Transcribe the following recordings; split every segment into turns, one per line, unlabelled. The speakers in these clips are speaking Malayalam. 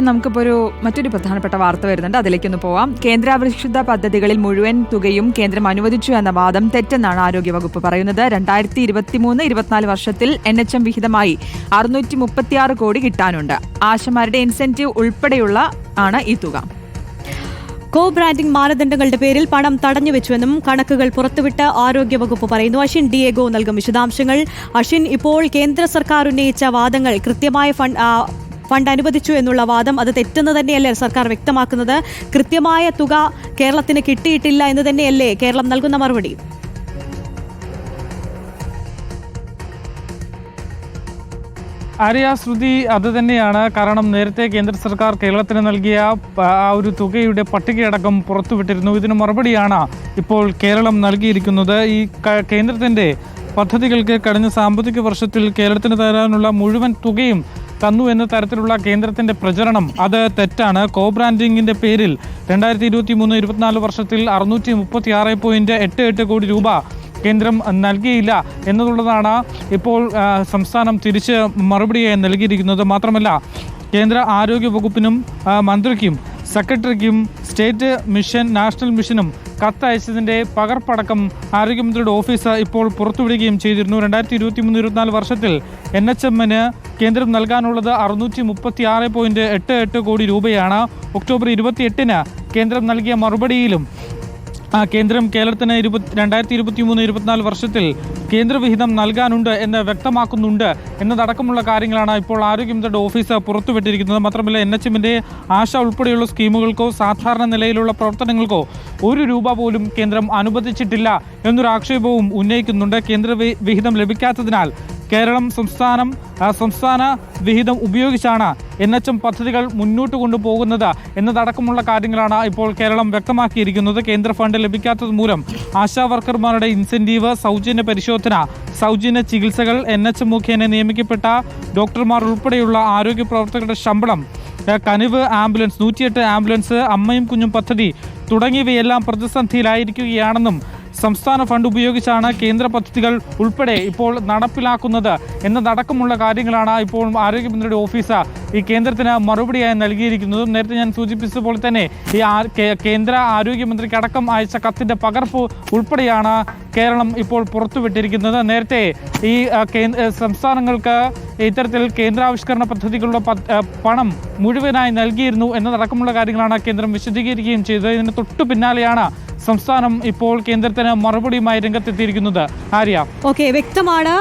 ഒപ്പം നമുക്കിപ്പോൾ ഒരു മറ്റൊരു പ്രധാനപ്പെട്ട വാർത്ത വരുന്നുണ്ട്. അതിലേക്കൊന്ന് പോവാം. കേന്ദ്രാവിഷ്കൃത പദ്ധതികളിൽ മുഴുവൻ തുകയും കേന്ദ്രം അനുവദിച്ചു എന്ന വാദം തെറ്റെന്നാണ് ആരോഗ്യവകുപ്പ് പറയുന്നത്. രണ്ടായിരത്തി ഇരുപത്തിമൂന്ന് ഇരുപത്തിനാല് വർഷത്തിൽ എൻ എച്ച് എം വിഹിതമായി അറുന്നൂറ്റി മുപ്പത്തിയാറ് കോടി കിട്ടാനുണ്ട്. ആശമാരുടെ ഇൻസെന്റീവ് ഉൾപ്പെടെയുള്ള ആണ് ഈ തുക.
കോ ബ്രാൻഡിംഗ് മാനദണ്ഡങ്ങളുടെ പേരിൽ പണം തടഞ്ഞുവെച്ചുവെന്നും കണക്കുകൾ പുറത്തുവിട്ട് ആരോഗ്യവകുപ്പ് പറയുന്നു. അഷിൻ ഡിയേഗോ നൽകും വിശദാംശങ്ങൾ. അഷിൻ ഇപ്പോൾ കേന്ദ്ര സർക്കാർ ഉന്നയിച്ച വാദങ്ങൾ കൃത്യമായ ഫണ്ട് ഫണ്ട് അനുവദിച്ചു എന്നുള്ള വാദം അത് തെറ്റെന്ന് തന്നെയല്ലേ സർക്കാർ വ്യക്തമാക്കുന്നത്? കൃത്യമായ തുക കേരളത്തിന് കിട്ടിയിട്ടില്ല എന്ന് തന്നെയല്ലേ കേരളം നൽകുന്ന മറുപടി?
ആര്യ ശ്രുതി അത് തന്നെയാണ്. കാരണം നേരത്തെ കേന്ദ്ര സർക്കാർ കേരളത്തിന് നൽകിയ ആ ഒരു തുകയുടെ പട്ടികയടക്കം പുറത്തുവിട്ടിരുന്നു. ഇതിന് മറുപടിയാണ് ഇപ്പോൾ കേരളം നൽകിയിരിക്കുന്നത്. ഈ കേന്ദ്രത്തിന്റെ പദ്ധതികൾക്ക് കഴിഞ്ഞ സാമ്പത്തിക വർഷത്തിൽ കേരളത്തിന് തരാനുള്ള മുഴുവൻ തുകയും തന്നു എന്ന തരത്തിലുള്ള കേന്ദ്രത്തിന്റെ പ്രചരണം അത് തെറ്റാണ്. കോ ബ്രാൻഡിങ്ങിന്റെ പേരിൽ രണ്ടായിരത്തി ഇരുപത്തി മൂന്ന് ഇരുപത്തിനാല് വർഷത്തിൽ അറുന്നൂറ്റി മുപ്പത്തി ആറ് പോയിന്റ് എട്ട് എട്ട് കോടി രൂപ കേന്ദ്രം നൽകിയില്ല എന്നുള്ളതാണ് ഇപ്പോൾ സംസ്ഥാനം തിരിച്ച് മറുപടിയായി നൽകിയിരിക്കുന്നത്. മാത്രമല്ല കേന്ദ്ര ആരോഗ്യ വകുപ്പിനും മന്ത്രിക്കും സെക്രട്ടറിക്കും സ്റ്റേറ്റ് മിഷൻ നാഷണൽ മിഷനും കത്തയച്ചതിന്റെ പകർപ്പടക്കം ആരോഗ്യമന്ത്രിയുടെ ഓഫീസ് ഇപ്പോൾ പുറത്തുവിടുകയും ചെയ്തിരുന്നു. രണ്ടായിരത്തി ഇരുപത്തി മൂന്ന് ഇരുപത്തിനാല് വർഷത്തിൽ എൻ എച്ച് എമ്മിന് കേന്ദ്രം നൽകാനുള്ളത് അറുന്നൂറ്റി മുപ്പത്തി ആറ് പോയിന്റ് എട്ട് എട്ട് കോടി രൂപയാണ്. ഒക്ടോബർ ഇരുപത്തി എട്ടിന് കേന്ദ്രം നൽകിയ മറുപടിയിലും കേന്ദ്രം കേരളത്തിന് ഇരുപത്തി രണ്ടായിരത്തി ഇരുപത്തി മൂന്ന് ഇരുപത്തിനാല് വർഷത്തിൽ കേന്ദ്രവിഹിതം നൽകാനുണ്ട് എന്ന് വ്യക്തമാക്കുന്നുണ്ട് എന്നതടക്കമുള്ള കാര്യങ്ങളാണ് ഇപ്പോൾ ആരോഗ്യമന്ത്രിയുടെ ഓഫീസ് പുറത്തുവിട്ടിരിക്കുന്നത്. മാത്രമല്ല എൻ എച്ച് എമ്മിന്റെ ആശ ഉൾപ്പെടെയുള്ള സ്കീമുകൾക്കോ സാധാരണ നിലയിലുള്ള പ്രവർത്തനങ്ങൾക്കോ ഒരു രൂപ പോലും കേന്ദ്രം അനുവദിച്ചിട്ടില്ല എന്നൊരു ആക്ഷേപവും ഉന്നയിക്കുന്നുണ്ട്. കേന്ദ്ര വിഹിതം ലഭിക്കാത്തതിനാൽ കേരളം സംസ്ഥാനം സംസ്ഥാന വിഹിതം ഉപയോഗിച്ചാണ് എൻ എച്ച് എം പദ്ധതികൾ മുന്നോട്ട് കൊണ്ടുപോകുന്നത് എന്നതടക്കമുള്ള കാര്യങ്ങളാണ് ഇപ്പോൾ കേരളം വ്യക്തമാക്കിയിരിക്കുന്നത്. കേന്ദ്ര ഫണ്ട് ലഭിക്കാത്തത് മൂലം ആശാ വർക്കർമാരുടെ ഇൻസെന്റീവ് സൗജന്യ പരിശോധന സൗജന്യ ചികിത്സകൾ എൻ എച്ച് മുഖേന നിയമിക്കപ്പെട്ട ഡോക്ടർമാർ ഉൾപ്പെടെയുള്ള ആരോഗ്യ പ്രവർത്തകരുടെ ശമ്പളം കനിവ് ആംബുലൻസ് നൂറ്റിയെട്ട് ആംബുലൻസ് അമ്മയും കുഞ്ഞും പദ്ധതി തുടങ്ങിയവയെല്ലാം പ്രതിസന്ധിയിലായിരിക്കുകയാണെന്നും സംസ്ഥാന ഫണ്ട് ഉപയോഗിച്ചാണ് കേന്ദ്ര പദ്ധതികൾ ഉൾപ്പെടെ ഇപ്പോൾ നടപ്പിലാക്കുന്നത്. എന്നതടക്കമുള്ള കാര്യങ്ങളാണ് ഇപ്പോൾ ആരോഗ്യമന്ത്രിയുടെ ഓഫീസ് ഈ കേന്ദ്രത്തിന് മറുപടിയായി നൽകിയിരിക്കുന്നതും നേരത്തെ ഞാൻ സൂചിപ്പിച്ചതുപോലെ തന്നെ ഈ കേന്ദ്ര ആരോഗ്യമന്ത്രിക്ക് അടക്കം അയച്ച കത്തിന്റെ പകർപ്പ് ഉൾപ്പെടെയാണ് കേരളം ഇപ്പോൾ പുറത്തുവിട്ടിരിക്കുന്നത്. നേരത്തെ ഈ സംസ്ഥാനങ്ങൾക്ക് ഇത്തരത്തിൽ കേന്ദ്രാവിഷ്കരണ പദ്ധതികളുടെ പണം മുഴുവനായി നൽകിയിരുന്നു എന്നതടക്കമുള്ള കാര്യങ്ങളാണ് കേന്ദ്രം വിശദീകരിക്കുകയും ചെയ്തത്. ഇതിന് തൊട്ടു പിന്നാലെയാണ് സംസ്ഥാനം ഇപ്പോൾ കേന്ദ്രത്തിന് മറുപടിയുമായി രംഗത്തെത്തിയിരിക്കുന്നത്. ആര്യ?
ഓക്കെ വ്യക്തമാണ്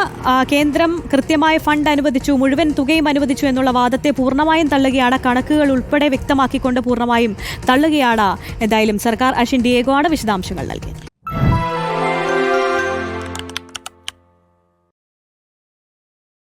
കേന്ദ്രം കൃത്യമായ ഫണ്ട് അനുവദിച്ചു മുഴുവൻ തുകയും അനുവദിച്ചു എന്നുള്ള വാദത്തെ പൂർണമായും തള്ളുകയാണ്. കണക്കുകൾ ഉൾപ്പെടെ വ്യക്തമാക്കിക്കൊണ്ട് പൂർണമായും തള്ളുകയാണ്. എന്തായാലും സർക്കാർ അഷിൻ ഡിയേഗോ ആണ് വിശദാംശങ്ങൾ നൽകിയത്.